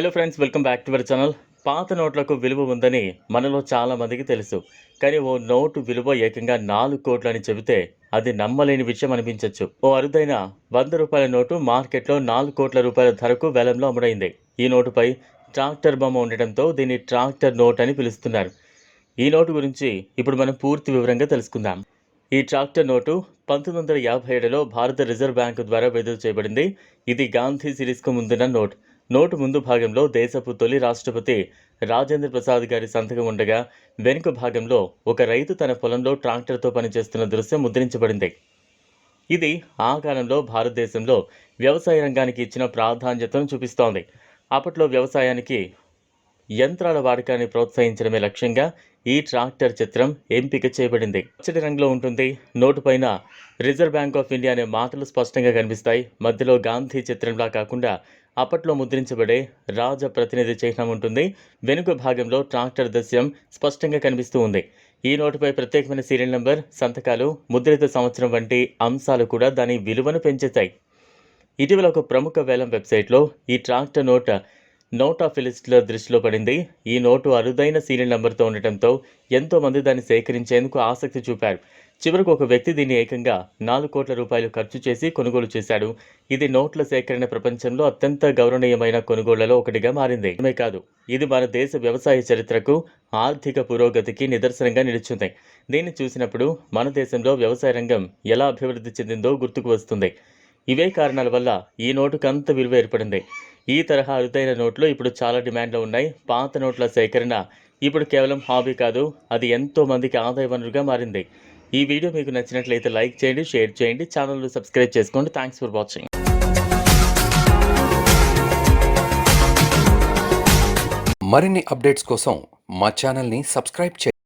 Hello friends welcome back to our channel పాత నోట్లకు విలువ ఉందని మనలో చాలా మందికి తెలుసు. కానీ ఓ నోటు విలువ ఏకంగా నాలుగు కోట్లని చెబితే అది నమ్మలేని విషయం అనిపించవచ్చు ఓ అరుదైన వంద రూపాయల నోటు మార్కెట్లో నాలుగు కోట్ల రూపాయల ధరకు వేలంలో అమ్ముడైంది. ఈ నోటుపై ట్రాక్టర్ బొమ్మ ఉండటంతో దీన్ని ట్రాక్టర్ నోట్ అని పిలుస్తున్నారు. ఈ నోటు గురించి ఇప్పుడు మనం పూర్తి వివరంగా తెలుసుకుందాం. ఈ ట్రాక్టర్ నోటు పంతొమ్మిది వందల యాభై ఏడులో భారత రిజర్వ్ బ్యాంకు ద్వారా విడుదల చేయబడింది. ఇది గాంధీ సిరీస్కు ముందున్న నోట్. నోటు ముందు భాగంలో దేశపు తొలి రాష్ట్రపతి రాజేంద్ర ప్రసాద్ గారి సంతకం ఉండగా వెనుక భాగంలో ఒక రైతు తన పొలంలో ట్రాక్టర్తో పనిచేస్తున్న దృశ్యం ముద్రించబడింది. ఇది ఆ కాలంలో భారతదేశంలో వ్యవసాయ రంగానికి ఇచ్చిన ప్రాధాన్యతను చూపిస్తోంది. అప్పట్లో వ్యవసాయానికి యంత్రాల వాడకాన్ని ప్రోత్సహించడమే లక్ష్యంగా ఈ ట్రాక్టర్ చిత్రం ఎంపిక చేయబడింది. పచ్చడి రంగులో ఉంటుంది. నోటు పైన రిజర్వ్ బ్యాంక్ ఆఫ్ ఇండియా అనే మాటలు స్పష్టంగా కనిపిస్తాయి. మధ్యలో గాంధీ చిత్రంలా కాకుండా అప్పట్లో ముద్రించబడే రాజ ప్రతినిధి చిహ్నం ఉంటుంది. వెనుక భాగంలో ట్రాక్టర్ దృశ్యం స్పష్టంగా కనిపిస్తూ ఉంది. ఈ నోటుపై ప్రత్యేకమైన సీరియల్ నంబర్ సంతకాలు ముద్రిత సంవత్సరం వంటి అంశాలు కూడా దాని విలువను పెంచుతాయి ఇటీవల ఒక ప్రముఖ వేలం వెబ్సైట్లో ఈ ట్రాక్టర్ నోట్ నోట్ ఆఫ్ లిస్ట్లో దృష్టిలో పడింది. ఈ నోటు అరుదైన సీరియల్ నెంబర్తో ఉండటంతో ఎంతో మంది దాన్ని సేకరించేందుకు ఆసక్తి చూపారు. చివరకు ఒక వ్యక్తి దీన్ని ఏకంగా నాలుగు కోట్ల రూపాయలు ఖర్చు చేసి కొనుగోలు చేశాడు. ఇది నోట్ల సేకరణ ప్రపంచంలో అత్యంత గౌరవనీయమైన కొనుగోళ్ళలో ఒకటిగా మారింది. ఇదే కాదు ఇది మన దేశ వ్యవసాయ చరిత్రకు ఆర్థిక పురోగతికి నిదర్శనంగా నిలిచింది. దీన్ని చూసినప్పుడు మన దేశంలో వ్యవసాయ రంగం ఎలా అభివృద్ధి చెందిందో గుర్తుకు వస్తుంది. ఇవే కారణాల వల్ల ఈ నోటుకు అంత విలువ ఏర్పడింది. ఈ తరహా అరుదైన నోట్లు ఇప్పుడు చాలా డిమాండ్లో ఉన్నాయి. పాత నోట్ల సేకరణ ఇప్పుడు కేవలం హాబీ కాదు అది ఎంతో మందికి ఆదాయ వనరుగా మారింది. ఈ వీడియో మీకు నచ్చినట్లయితే లైక్ చేయండి షేర్ చేయండి ఛానల్ సబ్స్క్రైబ్ చేసుకోండి. Thanks for watching. మరిన్ని అప్డేట్స్ కోసం మా ఛానల్ని సబ్స్క్రైబ్ చేయండి.